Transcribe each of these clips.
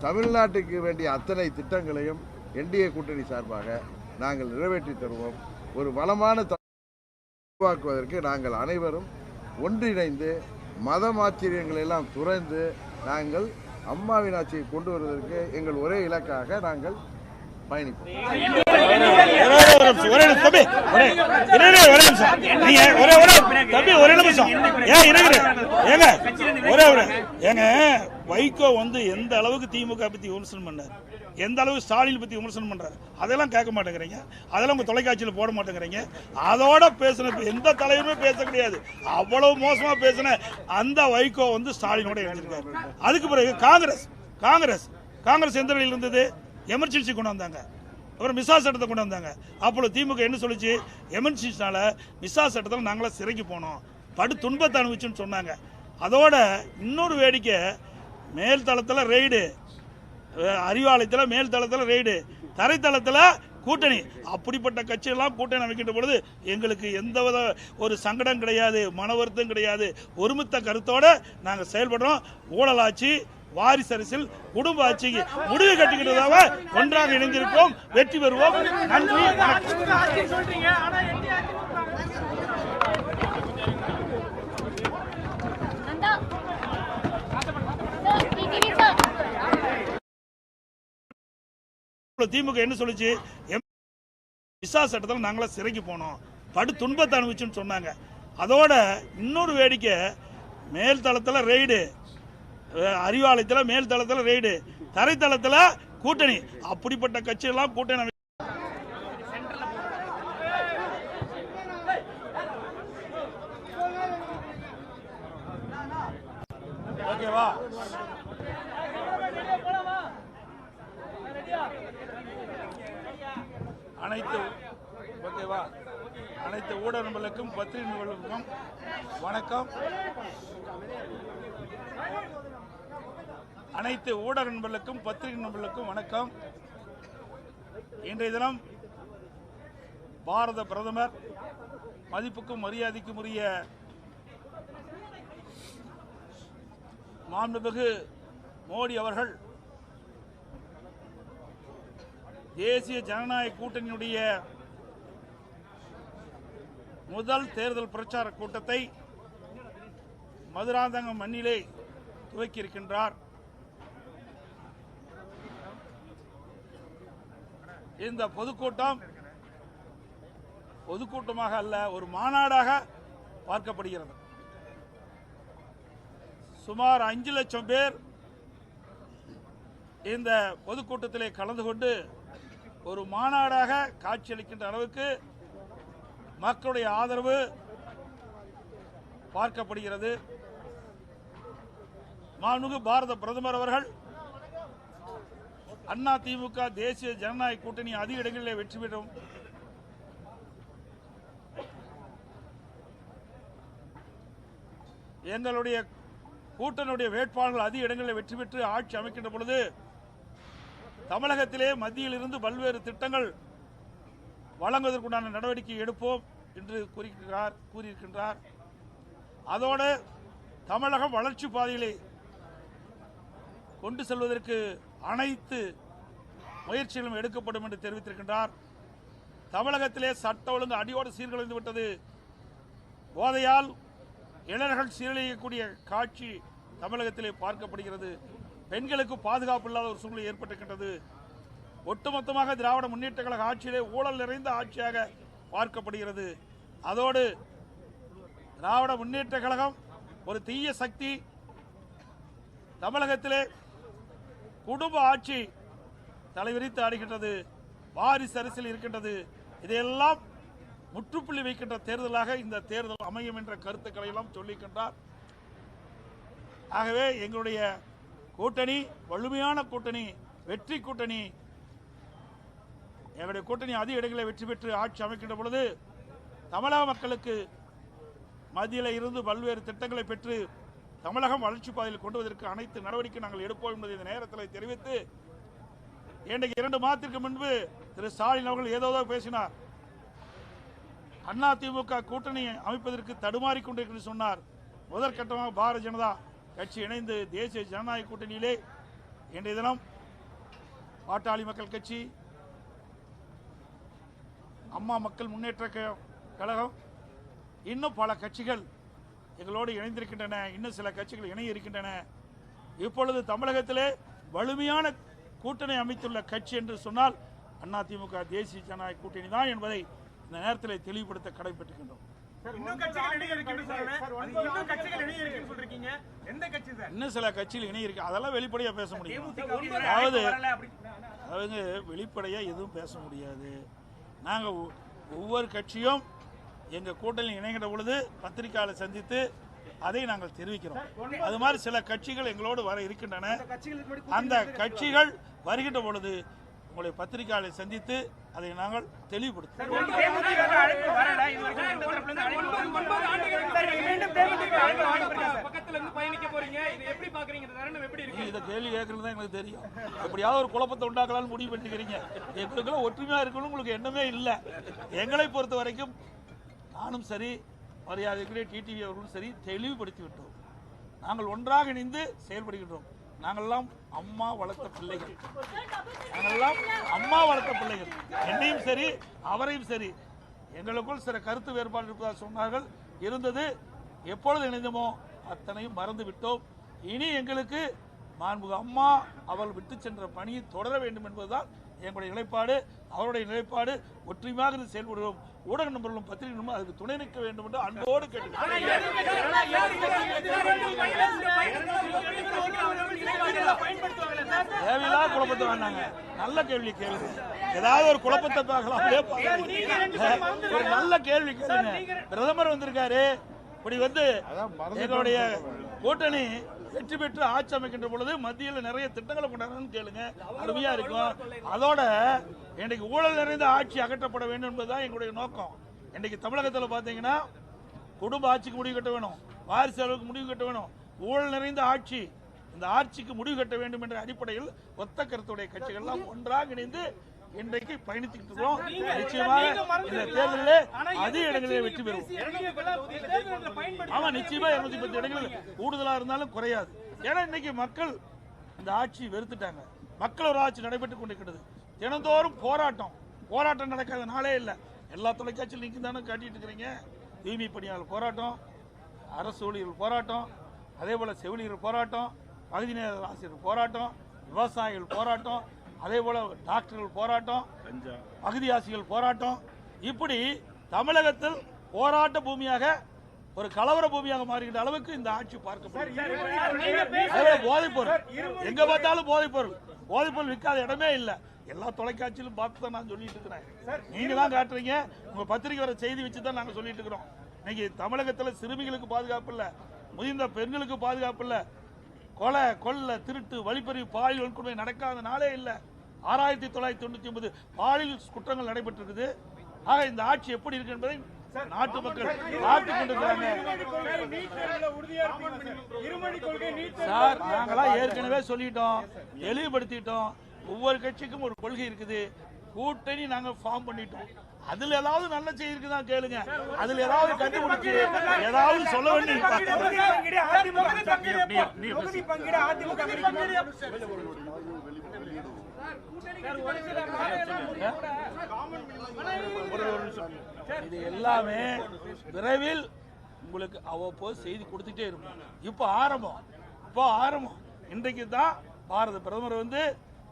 தமிழ்நாட்டுக்கு வேண்டிய அத்தனை திட்டங்களையும் என்டிஏ கூட்டணி சார்பாக நாங்கள் நிறைவேற்றி தருவோம். ஒரு வளமான த- உருவாக்குவதற்கு நாங்கள் அனைவரும் ஒன்றிணைந்து மதம் ஆச்சரியங்களை எல்லாம் துறந்து நாங்கள் அம்மாவின் ஆட்சியை கொண்டு வருவதற்கு எங்கள் ஒரே இலக்காக நாங்கள் வைகோ வந்து எந்த அளவுக்கு திமுக பத்தி விமர்சனம் பண்ணார்? எந்த அளவுக்கு ஸ்டாலின் பத்தி விமர்சனம் பண்றாரு? அதெல்லாம் கேட்க மாட்டேங்கிறீங்க. அதெல்லாம் உங்க தொலைக்காட்சியில் போட மாட்டேங்கிறீங்க. அதோட பேசின எந்த தலைவருமே பேச கிடையாது அவ்வளவு மோசமா பேசின அந்த வைகோ வந்து ஸ்டாலினோட இணைஞ்சிருக்காரு. அதுக்கு பிறகு காங்கிரஸ் காங்கிரஸ் காங்கிரஸ் எந்த நிலையில் இருந்தது? எமர்ஜென்சி கொண்டு வந்தாங்க. அப்புறம் மிசா சட்டத்தை கொண்டு வந்தாங்க. அப்போ திமுக என்ன சொல்லிச்சு? எமர்ஜென்சினால மிசா சட்டத்தில் நாங்களாம் சிறைக்கு போனோம். படு துன்பத்தை அனுபவிச்சுன்னு சொன்னாங்க. அதோட இன்னொரு வேடிக்கை மேல் தளத்தில் ரெய்டு. அறிவாலயத்தில் மேல் தளத்தில் ரெய்டு. தரைத்தளத்தில் கூட்டணி. அப்படிப்பட்ட கட்சியெல்லாம் கூட்டணி அமைக்கின்ற பொழுது எங்களுக்கு எந்த வித ஒரு சங்கடம் கிடையாது மன வருத்தம் கிடையாது. ஒருமித்த கருத்தோடு நாங்கள் செயல்படுறோம். ஊழலாட்சி வாரிசு அரசியல் குடும்ப ஆட்சிக்கு முடிவு கட்டுகிறதாக ஒன்றாக இணைந்திருப்போம் வெற்றி பெறுவோம். நன்றி. திமுக என்ன சொல்லுச்சு? விசா சட்டத்தில் நாங்களாம் சிறைக்கு போனோம். படு துன்பத்தை அனுபவிச்சுன்னு சொன்னாங்க. அதோட இன்னொரு வேடிக்கை மேல் தளத்தில் ரெய்டு. அறிவாலயத்தில் மேல்தளத்தில் ரெய்டு. தரைத்தளத்தில் கூட்டணி. அப்படிப்பட்ட கட்சியெல்லாம் கூட்டணி அமைக்க ஓகேவா அனைத்து ஓகேவா அனைத்து ஊடக நண்பர்களுக்கும் பத்திரிகை நண்பர்களுக்கும் வணக்கம் அனைத்து ஊடக நண்பர்களுக்கும் பத்திரிகை நண்பர்களுக்கும் வணக்கம். இன்றைய தினம் பாரத பிரதமர் மதிப்புக்கும் மரியாதைக்கும் உரிய மாண்புமிகு மோடி அவர்கள் தேசிய ஜனநாயக கூட்டணியுடைய முதல் தேர்தல் பிரச்சார கூட்டத்தை மதுராந்தகம் மண்ணிலே துவக்கியிருக்கின்றார். இந்த பொதுக்கூட்டம் பொதுக்கூட்டமாக அல்ல ஒரு மாநாடாக பார்க்கப்படுகிறது. சுமார் அஞ்சு லட்சம் பேர் இந்த பொதுக்கூட்டத்திலே கலந்து கொண்டு ஒரு மாநாடாக காட்சியளிக்கின்ற அளவுக்கு மக்களுடைய ஆதரவு பார்க்கப்படுகிறது. மாண்புமிகு பாரத பிரதமர் அவர்கள் அண்ணா திமுக தேசிய ஜனநாயக கூட்டணி அதிக இடங்களில் வெற்றி பெறும். எங்களுடைய கூட்டணியுடைய வேட்பாளர்கள் அதிக இடங்களில் வெற்றி பெற்று ஆட்சி அமைக்கின்ற பொழுது தமிழகத்திலே மத்தியில் இருந்து பல்வேறு திட்டங்கள் வழங்குவதற்குண்டான நடவடிக்கை எடுப்போம் என்று கூறியிருக்கிறார் கூறியிருக்கின்றார். அதோடு தமிழகம் வளர்ச்சி பாதையிலே கொண்டு செல்வதற்கு அனைத்து முயற்சிகளும் எடுக்கப்படும் என்று தெரிவித்திருக்கின்றார். தமிழகத்திலே சட்ட ஒழுங்கு அடியோடு சீர்குலைந்து விட்டது. போதையால் இளைஞர்கள் சீரழியக்கூடிய காட்சி தமிழகத்திலே பார்க்கப்படுகிறது. பெண்களுக்கு பாதுகாப்பு இல்லாத ஒரு சூழ்நிலை ஏற்பட்டிருக்கின்றது. ஒட்டுமொத்தமாக திராவிட முன்னேற்ற கழக ஆட்சியிலே ஊழல் நிறைந்த ஆட்சியாக பார்க்கப்படுகிறது. அதோடு திராவிட முன்னேற்ற கழகம் ஒரு தீய சக்தி. தமிழகத்திலே குடும்ப ஆட்சி தலைவிரித்து ஆடுகின்றது வாரிசு அரசியல் இருக்கின்றது. இதையெல்லாம் முற்றுப்புள்ளி வைக்கின்ற தேர்தலாக இந்த தேர்தல் அமையும் என்ற கருத்துக்களை எல்லாம் சொல்லிக்கின்றார். ஆகவே எங்களுடைய கூட்டணி வலிமையான கூட்டணி வெற்றி கூட்டணி எங்களுடைய கூட்டணி அதிக இடங்களில் வெற்றி பெற்று ஆட்சி அமைக்கின்ற பொழுது தமிழக மக்களுக்கு மத்தியில் இருந்து பல்வேறு திட்டங்களை பெற்று தமிழகம் வளர்ச்சி பாதையில் கொண்டு வதற்கு அனைத்து நடவடிக்கை நாங்கள் எடுப்போம் என்பதை இந்த நேரத்தில் தெரிவித்து இன்றைக்கு இரண்டு மாதத்திற்கு முன்பு திரு ஸ்டாலின் அவர்கள் ஏதோ பேசினார். அண்ணா திமுக கூட்டணி அமைப்பதற்கு தடுமாறி கொண்டிருக்கிறது சொன்னார். முதற்கட்டமாக பாரதிய ஜனதா கட்சி இணைந்து தேசிய ஜனநாயக கூட்டணியிலே இன்றைய தினம் பாட்டாளி மக்கள் கட்சி அம்மா மக்கள் முன்னேற்ற கழகம் இன்னும் பல கட்சிகள் எங்களோடு இணைந்திருக்கின்றன. இன்னும் சில கட்சிகள் இணைய இருக்கின்றன. இப்பொழுது தமிழகத்திலே வலிமையான கூட்டணி அமைத்துள்ள கட்சி என்று சொன்னால் அதிமுக தேசிய ஜனநாயக கூட்டணி தான் என்பதை இந்த நேரத்தில் தெளிவுபடுத்த கடமைப்பட்டிருக்கின்றோம் இன்னும் கட்சிகள் கட்சிகள் சில கட்சியில் இணைய இருக்கு. அதெல்லாம் வெளிப்படையா பேச முடியும்? அதாவது அதாவது வெளிப்படையா எதுவும் பேச முடியாது. நாங்க ஒ- ஒவ்வொரு கட்சியும் எங்க கூட்டணி இணைகிற பொழுது பத்திரிகையாளர் சந்தித்து அதை நாங்கள் தெரிவிக்கிறோம். அது மாதிரி சில கட்சிகள் எங்களோடு வர இருக்கின்றன. அந்த கட்சிகள் வருகின்ற பொழுது உங்களை பத்திரிகையாளரை சந்தித்து அதை நாங்கள் வரல. இது கேள்வி கேட்கறது தான் எங்களுக்கு தெரியும். எப்படியாவது ஒரு குழப்பத்தை உண்டாக்கலாம்னு முடிவு பண்ணிக்கிறீங்க. எங்களுக்குள்ள ஒற்றுமையா இருக்கணும் உங்களுக்கு எண்ணமே இல்லை. எங்களை பொறுத்த வரைக்கும் நானும் சரி மரியாதைக்குரிய டிடிவி அவர்களும் சரி தெளிவுபடுத்தி விட்டோம் நாங்கள் ஒன்றாக இணைந்து செயல்படுகின்றோம். நாங்கள்லாம் அம்மா வளர்த்த பிள்ளைகள். நாங்கள்லாம் அம்மா வளர்த்த பிள்ளைகள். என்னையும் சரி அவரையும் சரி. எங்களுக்குள் சில கருத்து வேறுபாடு இருப்பதாக சொன்னார்கள். இருந்தது எப்பொழுது இணைந்தமோ அத்தனையும் மறந்து விட்டோம். இனி எங்களுக்கு மாண்புக அம்மா அவள் விட்டு சென்ற பணியை தொடர வேண்டும் என்பதுதான் எங்களுடைய நிலைப்பாடு அவருடைய நிலைப்பாடு ஒற்றுமையாக இருந்து செயல்படுவோம் ஊடக நண்பர்களும் பத்திரிகை நண்பர்களும் அதுக்கு துணை நிற்க வேண்டும் என்று அன்போடு தேவையில்லாத குழப்பத்தை வேண்டாங்க நல்ல கேள்வி கேளுங்க. ஏதாவது ஒரு குழப்பத்தை பார்க்கலாமே. ஒரு நல்ல கேள்வி கேளுங்க. பிரதமர் வந்திருக்காரு. இப்படி வந்து எங்களுடைய கூட்டணி வெற்றி பெற்று ஆட்சி அமைக்கின்ற பொழுது மத்தியில் நிறைய திட்டங்களை கொண்டாடுறோம்னு கேளுங்க. அருமையா இருக்கும். அதோட இன்னைக்கு ஊழல் நிறைந்த ஆட்சி அகற்றப்பட வேண்டும் என்பதுதான் எங்களுடைய நோக்கம். இன்னைக்கு தமிழகத்தில் பார்த்தீங்கன்னா குடும்ப ஆட்சிக்கு முடிவு கட்ட வேணும். வாரிசு அளவுக்கு முடிவு கட்ட வேணும். ஊழல் நிறைந்த ஆட்சி இந்த ஆட்சிக்கு முடிவு கட்ட வேண்டும் என்ற அடிப்படையில் ஒத்த கருத்துடைய கட்சிகள் எல்லாம் ஒன்றாக இணைந்து இன்றைக்கு பயணித்துக்கிட்டு இருக்கிறோம் நிச்சயமாக இந்த தேர்தலில் அதிக இடங்களில் வெற்றி பெறுவோம். ஆமா நிச்சயமா இருநூத்தி பத்து இடங்கள் கூடுதலா இருந்தாலும் குறையாது. ஏன்னா இன்னைக்கு மக்கள் இந்த ஆட்சி வெறுத்துட்டாங்க. மக்கள் ஒரு ஆட்சி நடைபெற்றுக் கொண்டிருக்கிறது. தினந்தோறும் போராட்டம். போராட்டம் நடக்காத நாளே இல்லை. எல்லா தொலைக்காட்சியில் நீங்க தானே காட்டிட்டு இருக்கிறீங்க. தூய்மை பணியாளர் போராட்டம் அரசு ஊழியர்கள் போராட்டம் அதே போல செவிலியர் போராட்டம் பகுதி நேர ஆசிரியர் போராட்டம் விவசாயிகள் போராட்டம் அதே போல டாக்டர்கள் போராட்டம் பகுதியாசிகள் போராட்டம். இப்படி தமிழகத்தில் போராட்ட பூமியாக ஒரு கலவர பூமியாக மாறுகின்ற அளவுக்கு இந்த ஆட்சி பார்க்கப்படுகிறது. போதைப் பொருள் எங்க பார்த்தாலும் போதைப் பொருள் போதைப் பொருள் விற்காத இடமே இல்ல. எல்லா தொலைக்காட்சியிலும் பார்த்து தான் நான் சொல்லிட்டு இருக்கிறேன். நீங்க தான் காட்டுறீங்க. உங்க பத்திரிக்கை வர செய்தி வச்சு தான் நாங்க சொல்லிட்டு இருக்கிறோம். இன்னைக்கு தமிழகத்துல சிறுமிகளுக்கு பாதுகாப்பு இல்ல. முதிர்ந்த பெண்களுக்கு பாதுகாப்பு இல்ல. கொலை கொள்ளை திருட்டு வழிப்பறி பாலியல் வன்கொடுமை நடக்காத நாளே இல்ல. ஆறாயிரத்தி தொள்ளாயிரத்தி தொண்ணூத்தி ஒன்பது பாலியல் குற்றங்கள் நடைபெற்றிருக்குது. ஆக இந்த ஆட்சி எப்படி இருக்கு என்பதை நாட்டு மக்கள் பார்த்து கொண்டிருக்கிறாங்க. சார்? நாங்களாம் ஏற்கனவே சொல்லிட்டோம் தெளிவுபடுத்திட்டோம். ஒவ்வொரு கட்சிக்கும் ஒரு கொள்கை இருக்குது. கூட்டணி நாங்க ஃபார்ம் பண்ணிட்டோம். அதுல ஏதாவது நல்ல செய்தி இருக்குதா கேளுங்க. அதுல ஏதாவது கண்டுபிடிச்சு ஏதாவது சொல்ல வேண்டிய. இது எல்லாமே விரைவில் உங்களுக்கு அவ்வப்போது செய்தி கொடுத்துட்டே இருக்கும் இப்போ ஆரம்பம். இப்போ ஆரம்பம். இன்றைக்கு தான் பாரத பிரதமர் வந்து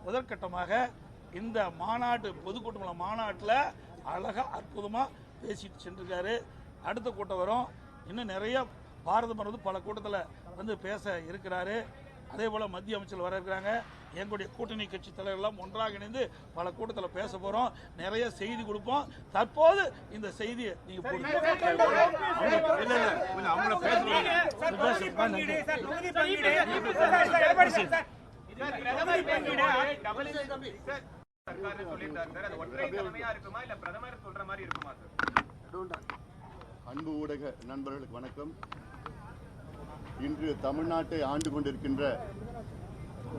முதற்கட்டமாக இந்த மாநாட்டு பொதுக்கூட்டம் மாநாட்டில் அழகா அற்புதமா பேசிட்டு சென்றிருக்காரு அடுத்த கூட்டம் வரும் இன்னும் நிறைய பாரத பிரதமர் வந்து பல கூட்டத்தில் வந்து பேச இருக்கிறாரு அதே போல மத்திய அமைச்சர் வர இருக்கிறாங்க எங்களுடைய கூட்டணி கட்சி தலைவர்கள்லாம் ஒன்றாக இணைந்து பல கூட்டத்தில் பேச போறோம் நிறைய செய்தி கொடுப்போம் தற்போது இந்த செய்தியை நீங்க சர்க்கார் சொல்லியிருந்தாரு சார் அது ஒற்றை தலைமையா இருக்குமா இல்ல பிரதமர் சொல்ற மாதிரி இருக்குமா சார்? அன்பு ஊடக நண்பர்களுக்கு வணக்கம். இன்று தமிழ்நாட்டை ஆண்டு கொண்டிருக்கின்ற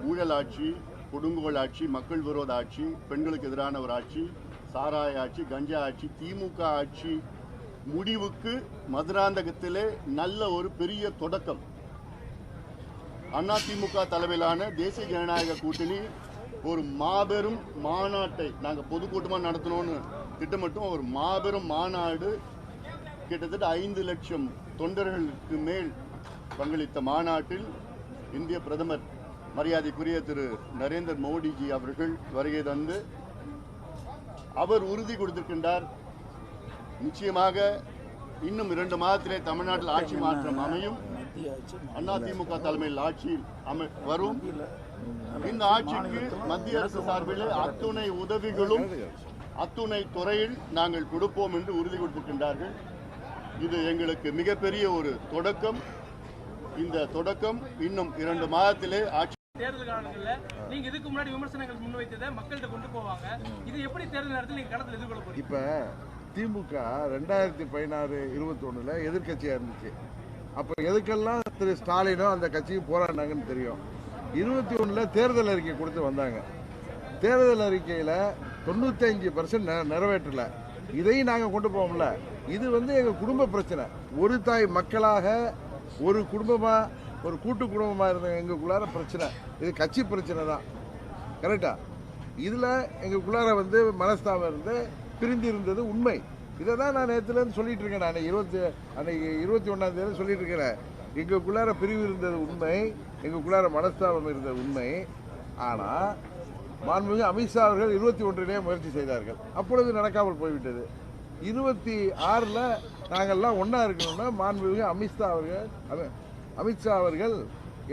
ஊழல் ஆட்சி கொடுங்கோல் ஆட்சி மக்கள் விரோத ஆட்சி பெண்களுக்கு எதிரான ஒரு ஆட்சி சாராய ஆட்சி கஞ்சா ஆட்சி திமுக ஆட்சி முடிவுக்கு மதுராந்தகத்திலே நல்ல ஒரு பெரிய தொடக்கம். அதிமுக தலைமையிலான தேசிய ஜனநாயக கூட்டணி ஒரு மாபெரும் மாநாட்டை நாங்கள் பொதுக்கூட்டமாக நடத்தணும்னு திட்டமிட்டோம். ஒரு மாபெரும் மாநாடு கிட்டத்தட்ட ஐந்து லட்சம் தொண்டர்களுக்கு மேல் பங்களித்த மாநாட்டில் இந்திய பிரதமர் மரியாதைக்குரிய திரு நரேந்திர மோடிஜி அவர்கள் வருகை தந்து அவர் உறுதி கொடுத்திருக்கின்றார். நிச்சயமாக இன்னும் இரண்டு மாதத்திலே தமிழ்நாட்டில் ஆட்சி மாற்றம் அமையும். அதிமுக தலைமையில் ஆட்சி அமை வரும். இந்த ஆட்சிக்கு மத்திய அரசு சார்பில் அத்துணை உதவிகளும் அத்துணை துறையில் நாங்கள் கொடுப்போம் என்று உறுதி கொடுத்திருக்கின்றார்கள். இது எங்களுக்கு மிகப்பெரிய ஒரு தொடக்கம். இந்த தொடக்கம் இன்னும் இரண்டு மாதத்திலே ஆட்சி தேர்தல் காலங்கள்ல நீங்க இதுக்கு முன்னாடி விமர்சனங்கள் முன்வைத்ததை மக்கள்கிட்ட கொண்டு போவாங்க. இது எப்படி தேர்தல் நேரத்தில் நீங்க களத்தில் எதிர்கொள்ள போறீங்க? இப்போ திமுக ரெண்டாயிரத்தி பதினாறு இருபத்தொன்னுல எதிர்க்கட்சியாக இருந்துச்சு. அப்போ எதுக்கெல்லாம் திரு ஸ்டாலினும் அந்த கட்சியும் போராடினாங்கன்னு தெரியும். இருபத்தி ஒன்றில் தேர்தல் அறிக்கை கொடுத்து வந்தாங்க. தேர்தல் அறிக்கையில் தொண்ணூத்தஞ்சு பர்சன்ட் நிறைவேற்றல. இதையும் நாங்கள் கொண்டு போவோம்ல. இது வந்து எங்கள் குடும்ப பிரச்சனை. ஒரு தாய் மக்களாக ஒரு குடும்பமாக ஒரு கூட்டு குடும்பமாக இருந்த எங்களுக்குள்ளார பிரச்சனை. இது கட்சி பிரச்சனை தான். கரெக்டா? இதில் எங்களுக்குள்ளார வந்து மனஸ்தாபம் இருந்து பிரிந்து இருந்தது உண்மை. இதை தான் நான் நேற்றுலேருந்து சொல்லிட்டு இருக்கேன். நான் இருபத்தி அன்னைக்கு இருபத்தி ஒன்றாந்தேதி சொல்லிட்டு இருக்கிறேன். எங்களுக்குள்ளார பிரிவு இருந்தது உண்மை. எங்களுக்குள்ளார மனஸ்தாபம் இருந்த உண்மை. ஆனால் மாண்புமிகு அமித்ஷா அவர்கள் இருபத்தி ஒன்றிலே முயற்சி செய்தார்கள். அப்பொழுது நடக்காமல் போய்விட்டது. இருபத்தி ஆறில் நாங்கள்லாம் ஒன்றா இருக்கணும்னா மாண்புமிகு அமித்ஷா அவர்கள் அமித்ஷா அவர்கள்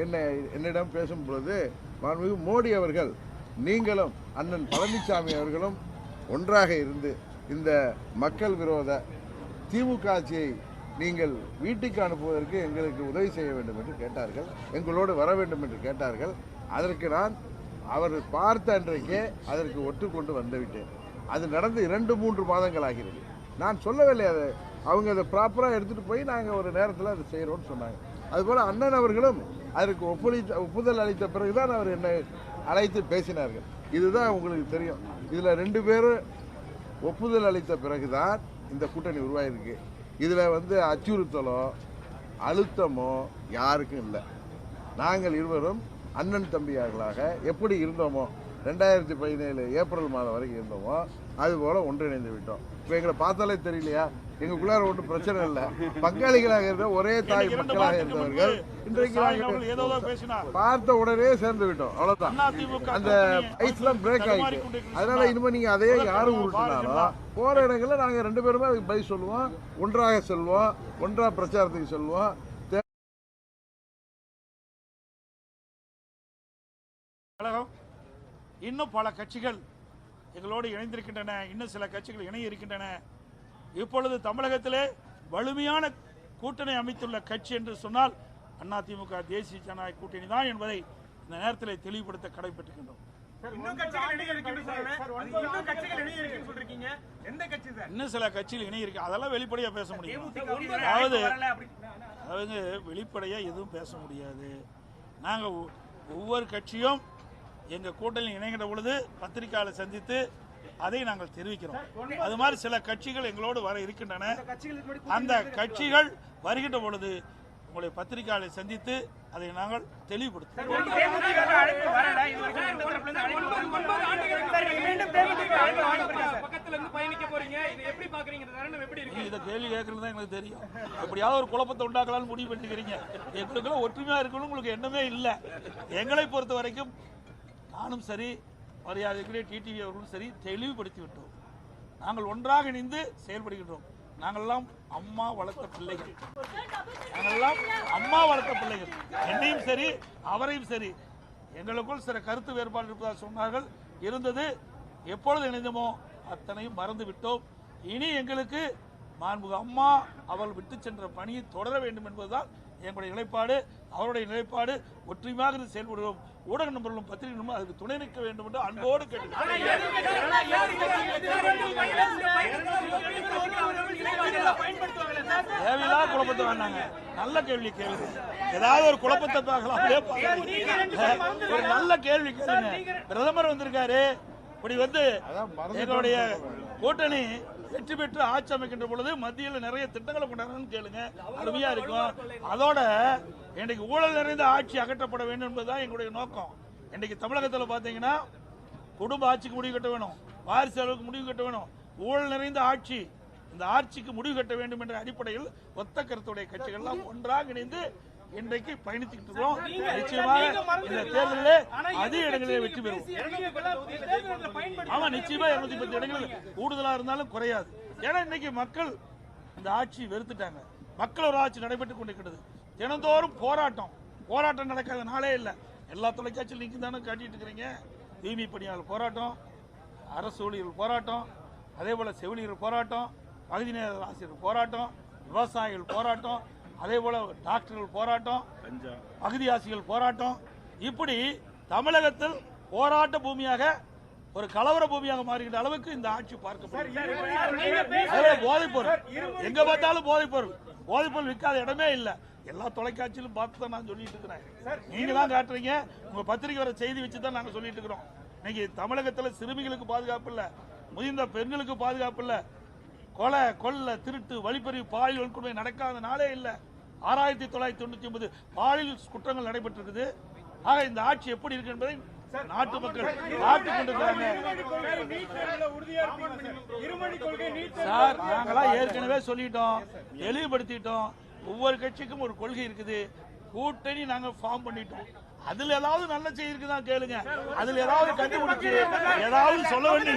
என்னை என்னிடம் பேசும் பொழுது மாண்புமிகு மோடி அவர்கள் நீங்களும் அண்ணன் பழனிசாமி அவர்களும் ஒன்றாக இருந்து இந்த மக்கள் விரோத திமுக ஆட்சியை நீங்கள் வீட்டுக்கு அனுப்புவதற்கு எங்களுக்கு உதவி செய்ய வேண்டும் என்று கேட்டார்கள். எங்களோடு வர வேண்டும் என்று கேட்டார்கள். அதற்கு நான் அவர் பார்த்த அன்றைக்கே அதற்கு ஒட்டுக்கொண்டு வந்துவிட்டேன். அது நடந்து இரண்டு மூன்று மாதங்கள் ஆகிறது. நான் சொல்லவில்லை அதை. அவங்க அதை ப்ராப்பராக எடுத்துகிட்டு போய் நாங்கள் ஒரு நேரத்தில் அதை செய்கிறோம்னு சொன்னாங்க. அதுபோல் அண்ணன் அவர்களும் அதற்கு ஒப்புதல் ஒப்புதல் அளித்த பிறகுதான் அவர் என்னை அழைத்து பேசினார்கள். இதுதான் உங்களுக்கு தெரியும். இதில் ரெண்டு பேரும் ஒப்புதல் அளித்த பிறகுதான் இந்த கூட்டணி உருவாயிருக்கு. இதில் வந்து அச்சுறுத்தலோ அழுத்தமோ யாருக்கும் இல்லை. நாங்கள் இருவரும் அண்ணன் தம்பியார்களாக எப்படி இருந்தோமோ ரெண்டாயிரத்தி பதினேழு ஏப்ரல் மாதம் வரைக்கும் இருந்தோமோ அதுபோல் ஒன்றிணைந்து விட்டோம். இப்போ எங்களை பார்த்தாலே தெரியலையா? எங்களுக்குள்ளார ஒன்றும் பிரச்சனை இல்லை. பங்காளிகளாக இருந்த ஒரே தாய் மக்களாக இருந்தவர்கள் இன்றைக்கு நாங்கள் பார்த்த உடனே சேர்ந்து விட்டோம். அவ்வளவுதான். அதிமுக அந்த ஐஸ்லாம் பிரேக் கொண்டிருக்கிறது. அதனால இனிமே நீங்க அதே யாரும் உருட்டினாலும். போற இடங்கள்ல நாங்க ரெண்டு பேருமே அதுக்கு பதில் சொல்லுவோம். ஒன்றாக செல்வோம். ஒன்றா பிரச்சாரத்துக்கு செல்வோம். இன்னும் பல கட்சிகள் எங்களோடு இணைந்திருக்கின்றன. இன்னும் சில கட்சிகள் இணைய இருக்கின்றன. இப்பொழுது தமிழகத்திலே வலிமையான கூட்டணி அமைத்துள்ள கட்சி என்று சொன்னால் அதிமுக தேசிய ஜனநாயக கூட்டணி தான் என்பதை இந்த நேரத்தில் தெளிவுபடுத்த கடைபெற்றுகின்றோம் இன்னும் சில கட்சிகள் இணைய இருக்கு. அதெல்லாம் வெளிப்படையா பேச முடியும்? அதாவது அதாவது வெளிப்படையா எதுவும் பேச முடியாது. நாங்க ஒ- ஒவ்வொரு கட்சியும் எங்க கூட்டணியில் இணைகின்ற பொழுது பத்திரிகையாளர் சந்தித்து அதை நாங்கள் தெரிவிக்கிறோம். அது மாதிரி சில கட்சிகள் எங்களோடு வர இருக்கின்றன. அந்த கட்சிகள் வருகின்ற பொழுது உங்களை பத்திரிகையாளர் சந்தித்து அதை நாங்கள் வரல. இது கேள்வி கேட்கறது தான் எங்களுக்கு தெரியும். எப்படியாவது ஒரு குழப்பத்தை உண்டாக்கலாம்னு முடிவு பண்ணிக்கிறீங்க. எங்களுக்குள்ள ஒற்றுமையா இருக்கணும் உங்களுக்கு எண்ணமே இல்லை. எங்களை பொறுத்த வரைக்கும் நானும் சரி மரியாதைக்குரிய டிடிவி அவர்களும் சரி தெளிவுபடுத்தி விட்டோம் நாங்கள் ஒன்றாக இணைந்து செயல்படுகின்றோம். நாங்கள்லாம் அம்மா வளர்த்த பிள்ளைகள். நாங்கள்லாம் அம்மா வளர்த்த பிள்ளைகள். என்னையும் சரி அவரையும் சரி. எங்களுக்குள் சில கருத்து வேறுபாடு இருப்பதாக சொன்னார்கள். இருந்தது எப்பொழுது இணைந்தோமோ அத்தனையும் மறந்து விட்டோம் இனி எங்களுக்கு மாண்புக அம்மா அவர்கள் விட்டு சென்ற பணியை தொடர வேண்டும் என்பதுதான் எங்களுடைய நிலைப்பாடு. அவருடைய நிலைப்பாடு ஒற்றுமையாக இருந்து செயல்படுவோம் ஊடக நண்பர்களும் பத்திரிகை நண்பர்களும் அதுக்கு துணை நிற்க வேண்டும் என்று அன்போடு தேவையில்லாத குழப்பத்தை வேண்டாங்க. நல்ல கேள்வி கேளுங்க. ஏதாவது ஒரு குழப்பத்தை பார்க்கலாம். ஒரு நல்ல கேள்வி கேளுங்க. பிரதமர் வந்திருக்காரு. இப்படி வந்து எங்களுடைய கூட்டணி வெற்றி பெற்று ஆட்சி அமைக்கின்ற பொழுது மத்தியில் நிறைய திட்டங்களை கொண்டாடுறோம்னு கேளுங்க. அருமையா இருக்கும். அதோட இன்றைக்கு ஊழல் நிறைந்த ஆட்சி அகற்றப்பட வேண்டும் என்பதுதான் எங்களுடைய நோக்கம். இன்றைக்கு தமிழகத்தில் பார்த்தீங்கன்னா குடும்ப ஆட்சிக்கு முடிவு கட்ட வேணும். வாரிசு அளவுக்கு முடிவு கட்ட வேணும். ஊழல் நிறைந்த ஆட்சி இந்த ஆட்சிக்கு முடிவு கட்ட வேண்டும் என்ற அடிப்படையில் ஒத்த கருத்துடைய கட்சிகள்லாம் ஒன்றாக இணைந்து இன்றைக்கு பயணித்துக்கிட்டு இருக்கோம் நிச்சயமாக இந்த தேர்தலிலே அதிக இடங்களிலே வெற்றி பெறுவோம். ஆமா நிச்சயமா இருநூத்தி பத்து இடங்கள் கூடுதலா இருந்தாலும் குறையாது. ஏன்னா இன்னைக்கு மக்கள் இந்த ஆட்சி வெறுத்துட்டாங்க. மக்கள் ஒரு ஆட்சி நடைபெற்றுக் கொண்டிருக்கிறது. தினந்தோறும் போராட்டம். போராட்டம் நடக்காத நாளே இல்லை. எல்லா தொலைக்காட்சியில் நீங்க தானே காட்டிட்டு இருக்கிறீங்க. தூய்மை பணியாளர் போராட்டம் அரசு ஊழியர்கள் போராட்டம் அதே போல செவிலியர் போராட்டம் பகுதி நேர ஆசிரியர் போராட்டம் விவசாயிகள் போராட்டம் அதே போல டாக்டர்கள் போராட்டம் பகுதி ஆசிரியர்கள் போராட்டம். இப்படி தமிழகத்தில் போராட்ட பூமியாக ஒரு கலவர பூமியாக மாறுகின்ற அளவுக்கு இந்த ஆட்சி பார்க்கப்படுகிறது. போதைப் பொருள் எங்க பார்த்தாலும் போதைப் பொருள் போதைப் பொருள் விற்காத இடமே இல்ல. எல்லா தொலைக்காட்சியிலும் பார்த்து தான் நான் சொல்லிட்டு இருக்கிறேன். நீங்க தான் காட்டுறீங்க. உங்க பத்திரிகை வர செய்தி வச்சு தான் நாங்க சொல்லிட்டு இருக்கிறோம். இன்னைக்கு தமிழகத்துல சிறுமிகளுக்கு பாதுகாப்பு இல்ல. முதிர்ந்த பெண்களுக்கு பாதுகாப்பு இல்ல. கொலை கொள்ள திருட்டு வழிப்பறிவு பாலியல் வன்கொடுமை நடக்காத நாளே இல்ல. ஆறாயிரத்தி தொள்ளாயிரத்தி தொண்ணூத்தி ஒன்பது பாலியல் குற்றங்கள் நடைபெற்றிருக்குது. ஆக இந்த ஆட்சி எப்படி இருக்கு என்பதை நாட்டு மக்கள் பார்த்து கொண்டிருக்கிறாங்க. சார். நாங்களாம் ஏற்கனவே சொல்லிட்டோம் தெளிவுபடுத்திட்டோம். ஒவ்வொரு கட்சிக்கும் ஒரு கொள்கை இருக்குது. கூட்டணி நாங்க ஃபார்ம் பண்ணிட்டோம். அதுல ஏதாவது நல்ல செய்தி இருக்குதா கேளுங்க அதுல ஏதாவது கண்டுபிடிச்சு ஏதாவது சொல்ல வேண்டிய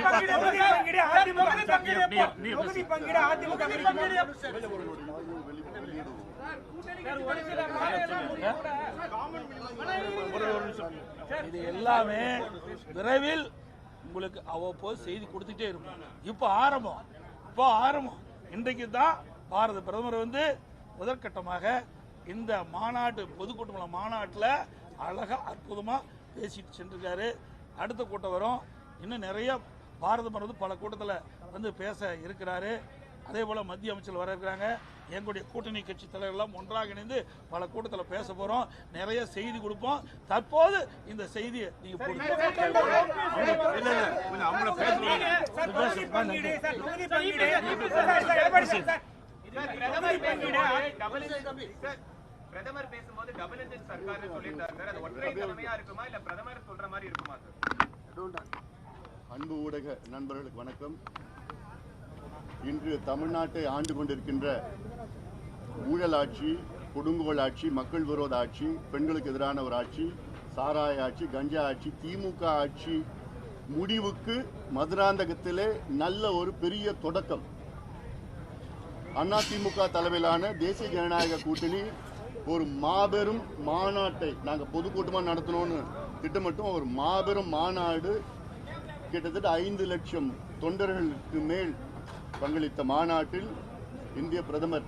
இது எல்லாமே விரைவில் உங்களுக்கு அவ்வப்போது செய்தி கொடுத்துட்டே இருக்கும் இப்போ ஆரம்பம் இப்போ ஆரம்பம் இன்றைக்கு தான் பாரத பிரதமர் வந்து முதற்கட்டமாக இந்த மாநாட்டு பொதுக்கூட்டம் மாநாட்டில் அழகா அற்புதமா பேசிட்டு சென்றிருக்காரு அடுத்த கூட்டம் வரும் இன்னும் நிறைய பாரத பிரதமர் வந்து பல கூட்டத்தில் வந்து பேச இருக்கிறாரு அதே போல மத்திய அமைச்சர் வர இருக்கிறாங்க எங்களுடைய கூட்டணி கட்சி தலைவர்கள்லாம் ஒன்றாக இணைந்து பல கூட்டத்தில் பேச போறோம் நிறைய செய்தி கொடுப்போம் தற்போது இந்த செய்தியை நீங்க பிரதமர் பேசும்போது டபுள் இன்ஜின் சர்க்கார் சொல்லியிருந்தாரு சார். அது ஒற்றை தலைமையா இருக்குமா இல்ல பிரதமர் சொல்ற மாதிரி இருக்குமா சார்? அன்பு ஊடக நண்பர்களுக்கு வணக்கம். இன்று தமிழ்நாட்டை ஆண்டு கொண்டிருக்கின்ற ஊழல் ஆட்சி கொடுங்கோல் ஆட்சி மக்கள் விரோத ஆட்சி பெண்களுக்கு எதிரான ஒரு ஆட்சி சாராய ஆட்சி கஞ்சா ஆட்சி திமுக ஆட்சி முடிவுக்கு மதுராந்தகத்திலே நல்ல ஒரு பெரிய தொடக்கம். அதிமுக தலைமையிலான தேசிய ஜனநாயக கூட்டணி ஒரு மாபெரும் மாநாட்டை நாங்கள் பொதுக்கூட்டமாக நடத்தணும்னு திட்டமிட்டோம். ஒரு மாபெரும் மாநாடு கிட்டத்தட்ட ஐந்து லட்சம் தொண்டர்களுக்கு மேல் பங்களித்த மாநாட்டில் இந்திய பிரதமர்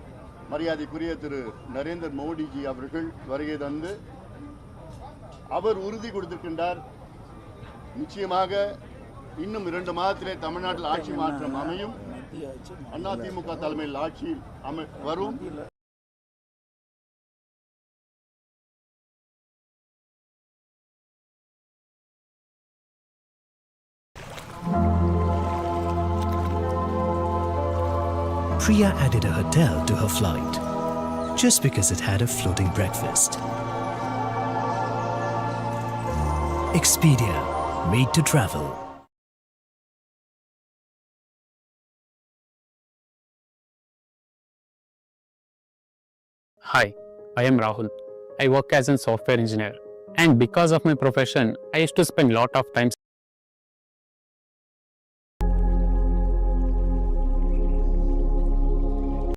மரியாதைக்குரிய திரு நரேந்திர மோடிஜி அவர்கள் வருகை தந்து அவர் உறுதி கொடுத்திருக்கின்றார். நிச்சயமாக இன்னும் இரண்டு மாதத்திலே தமிழ்நாட்டில் ஆட்சி மாற்றம் அமையும். அதிமுக தலைமையில் ஆட்சி அமை வரும். Priya added a hotel to her flight just because it had a floating breakfast. Expedia, made to travel. Hi, I am Rahul. I work as a software engineer. And because of my profession, I used to spend a lot of time